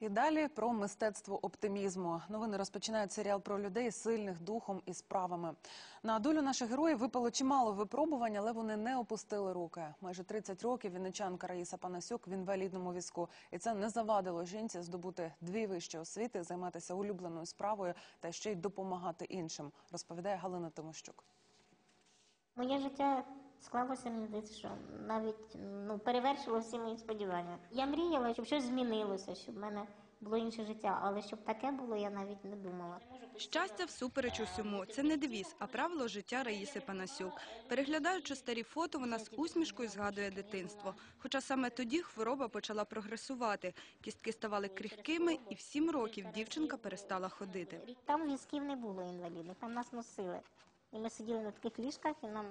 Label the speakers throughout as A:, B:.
A: І далі про мистецтво оптимізму. Новини розпочинають серіал про людей сильних духом і справами. На долю наших героїв випало чимало випробувань, але вони не опустили руки. Майже 30 років вінничанка Раїса Панасюк в інвалідному візку, і це не завадило жінці здобути дві вищі освіти, займатися улюбленою справою та ще й допомагати іншим. Розповідає Галина Тимощук.
B: Моє життя склалося, мені здається, що навіть ну, перевершило всі мої сподівання. Я мріяла, щоб щось змінилося, щоб в мене було інше життя, але щоб таке було, я навіть не думала.
C: Щастя всупереч усьому. Це не девіз, а правило життя Раїси Панасюк. Переглядаючи старі фото, вона з усмішкою згадує дитинство. Хоча саме тоді хвороба почала прогресувати. Кістки ставали крихкими, і в сім років дівчинка перестала ходити.
B: Там візків не було інвалідних, там нас носили. І ми сиділи на таких ліжках, і нам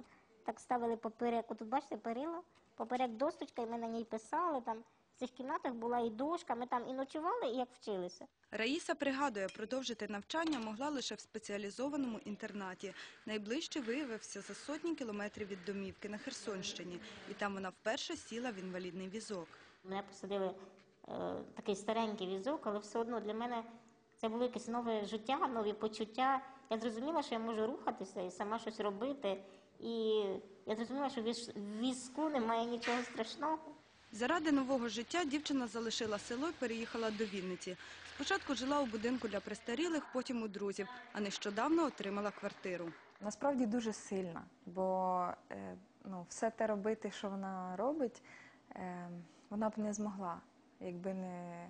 B: так ставили поперек. Отут бачите, перила, поперек досточка, і ми на ній писали. Там в цих кімнатах була і дошка, ми там і ночували, і як вчилися.
C: Раїса пригадує, продовжити навчання могла лише в спеціалізованому інтернаті. Найближчий виявився за сотні кілометрів від домівки на Херсонщині, і там вона вперше сіла в інвалідний візок.
B: Мене посадили е, такий старенький візок, але все одно для мене це було якесь нове життя, нові почуття. Я зрозуміла, що я можу рухатися і сама щось робити. І я зрозуміла, що в візку немає нічого страшного.
C: Заради нового життя дівчина залишила село і переїхала до Вінниці. Спочатку жила у будинку для престарілих, потім у друзів, а нещодавно отримала квартиру.
D: Насправді дуже сильна, бо е, ну, все те робити, що вона робить, е, вона б не змогла, якби не,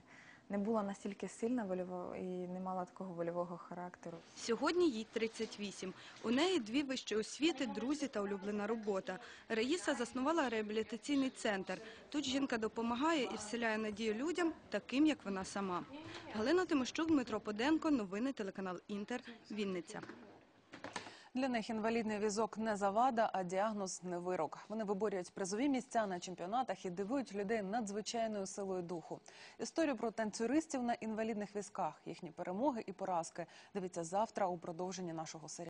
D: не була настільки сильна вольово, і не мала такого вольового характеру.
C: Сьогодні їй 38. У неї дві вищі освіти, друзі та улюблена робота. Раїса заснувала реабілітаційний центр. Тут жінка допомагає і вселяє надію людям, таким як вона сама. Галина Тимощук, Дмитро Поденко, новини телеканал Інтер, Вінниця.
A: Для них інвалідний візок не завада, а діагноз не вирок. Вони виборюють призові місця на чемпіонатах і дивують людей надзвичайною силою духу. Історію про танцюристів на інвалідних візках, їхні перемоги і поразки. Дивіться завтра у продовженні нашого серіалу.